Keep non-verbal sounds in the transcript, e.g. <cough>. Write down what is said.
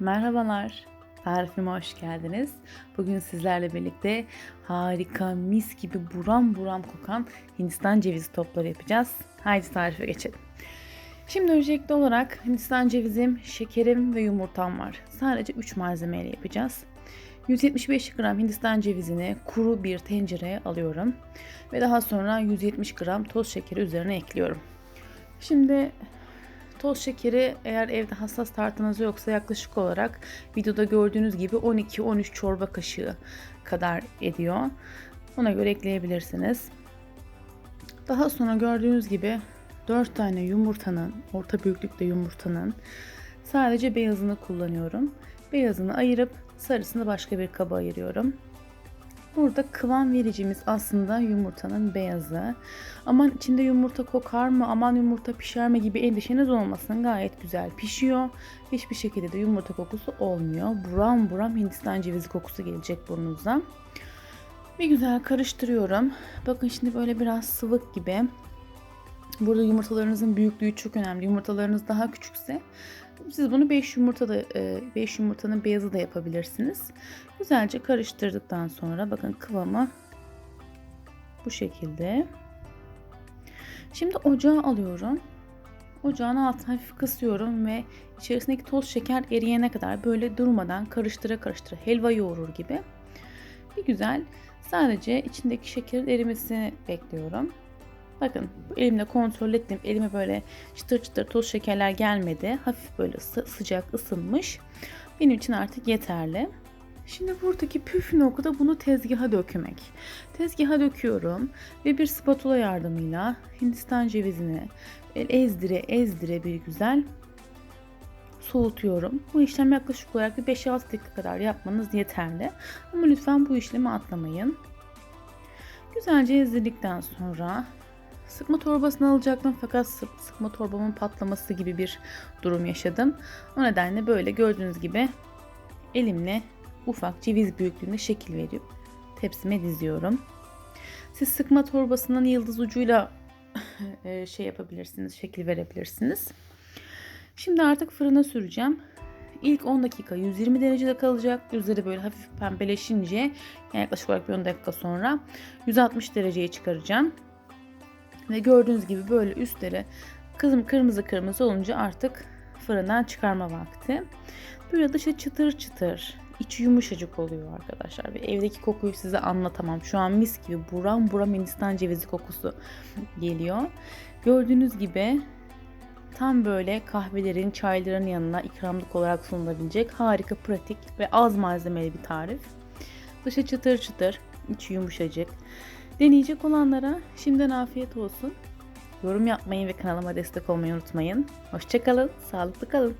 Merhabalar, tarifime hoş geldiniz. Bugün sizlerle birlikte harika, mis gibi buram buram kokan Hindistan cevizi topları yapacağız. Haydi tarife geçelim. Şimdi öncelikli olarak Hindistan cevizim, şekerim ve yumurtam var. Sadece 3 malzemeyle yapacağız. 175 gram Hindistan cevizini kuru bir tencereye alıyorum. Ve daha sonra 170 gram toz şekeri üzerine ekliyorum. Şimdi Toz şekeri eğer evde hassas tartınız yoksa yaklaşık olarak videoda gördüğünüz gibi 12-13 çorba kaşığı kadar ediyor. Ona göre ekleyebilirsiniz. Daha sonra gördüğünüz gibi 4 tane yumurtanın, orta büyüklükte yumurtanın sadece beyazını kullanıyorum. Beyazını ayırıp sarısını başka bir kaba ayırıyorum. Burada kıvam vericimiz aslında yumurtanın beyazı. Aman içinde yumurta kokar mı, aman yumurta pişer mi gibi endişeniz olmasın. Gayet güzel pişiyor. Hiçbir şekilde de yumurta kokusu olmuyor. Buram buram Hindistan cevizi kokusu gelecek burnunuza. Bir güzel karıştırıyorum. Bakın şimdi böyle biraz sıvık gibi. Burada yumurtalarınızın büyüklüğü çok önemli. Yumurtalarınız daha küçükse siz bunu 5 yumurta da 5 yumurtanın beyazı da yapabilirsiniz. Güzelce karıştırdıktan sonra bakın kıvamı bu şekilde. Şimdi ocağa alıyorum. Ocağın altını hafif kısıyorum ve içerisindeki toz şeker eriyene kadar böyle durmadan karıştıra karıştıra helva yoğurur gibi bir güzel sadece içindeki şekerin erimesini bekliyorum. Bakın elimle kontrol ettim. Elime böyle çıtır çıtır toz şekerler gelmedi. Hafif böyle sı- sıcak ısınmış. Benim için artık yeterli. Şimdi buradaki püf nokta bunu tezgaha dökmek. Tezgaha döküyorum ve bir spatula yardımıyla Hindistan cevizini ezdire ezdire bir güzel soğutuyorum. Bu işlem yaklaşık olarak bir 5-6 dakika kadar yapmanız yeterli. Ama lütfen bu işlemi atlamayın. Güzelce ezdirdikten sonra Sıkma torbasını alacaktım fakat sıkma torbamın patlaması gibi bir durum yaşadım. O nedenle böyle gördüğünüz gibi elimle ufak ceviz büyüklüğünde şekil verip tepsime diziyorum. Siz sıkma torbasının yıldız ucuyla <laughs> e, şey yapabilirsiniz, şekil verebilirsiniz. Şimdi artık fırına süreceğim. İlk 10 dakika 120 derecede kalacak. Üzeri böyle hafif pembeleşince yani yaklaşık olarak bir 10 dakika sonra 160 dereceye çıkaracağım. Ve gördüğünüz gibi böyle üstleri kızım kırmızı kırmızı olunca artık fırından çıkarma vakti. Böyle dışı çıtır çıtır, içi yumuşacık oluyor arkadaşlar. Ve evdeki kokuyu size anlatamam. Şu an mis gibi buram buram Hindistan cevizi kokusu geliyor. Gördüğünüz gibi tam böyle kahvelerin, çayların yanına ikramlık olarak sunulabilecek harika, pratik ve az malzemeli bir tarif. Dışı çıtır çıtır, içi yumuşacık. Deneyecek olanlara şimdiden afiyet olsun. Yorum yapmayı ve kanalıma destek olmayı unutmayın. Hoşçakalın, sağlıklı kalın.